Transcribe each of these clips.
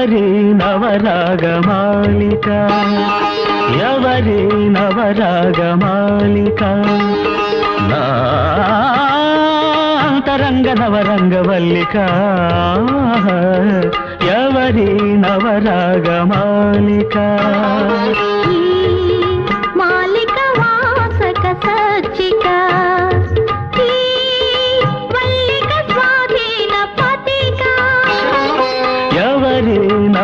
ఎవరి నవరాగమాలిక? ఎవరి నవరాగమాలిక? నాంతరంగ నవరంగవల్లిక. ఎవరి నవరాగమాలిక?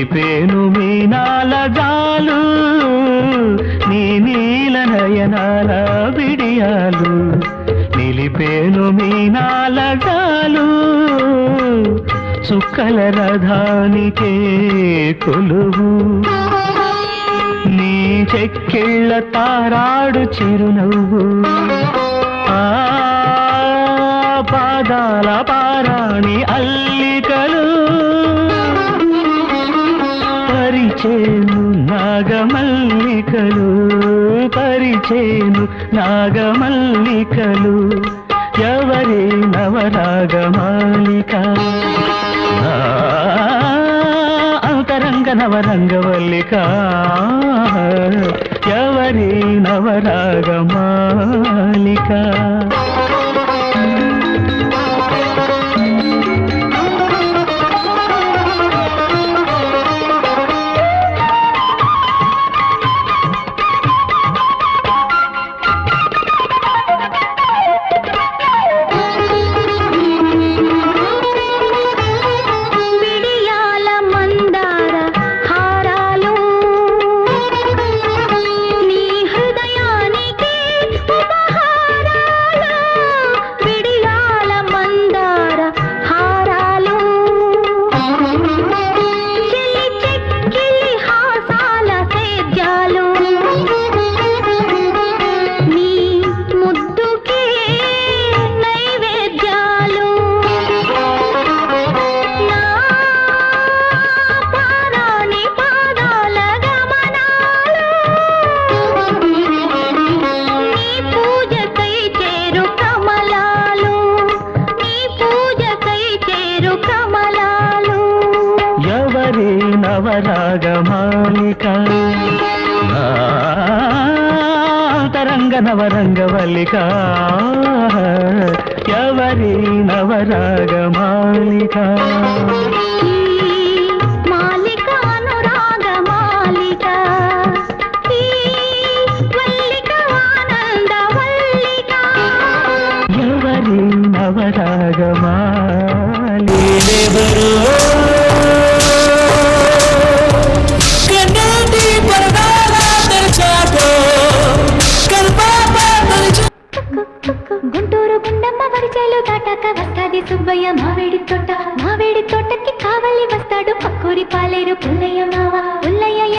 నిలిపేను మీ నాలగాలు నీ నీల నయనాల విడియాలు. నిలిపేను మీ నాలగాలు చుక్కల రథానికే కొలువు. నీ చెక్కిళ్ళ తారాడు చిరునవ్వు. ఆ పాదాల పారాణి అల్లికలు. పరిచేను నాగమల్లికలు పరిచేను నాగమల్లికలు. ఎవరే నవరాగమాలిక అంతరంగ నవరంగవల్లిక ఎవరే నవరాగమాలిక ¡Vamos! నవరాగమాలిక తరంగ నవరంగవల్లిక ఎవరి నవరాగమాలిక వల్లిక ఎవరి? వచ్చాక వస్తాది సుబ్బయ్య మావేడి తోట. మావేడి తోటకి కావాలి వస్తాడు పక్కూరి పాలేరు పుల్లయ్య మావా. పుల్లయ్య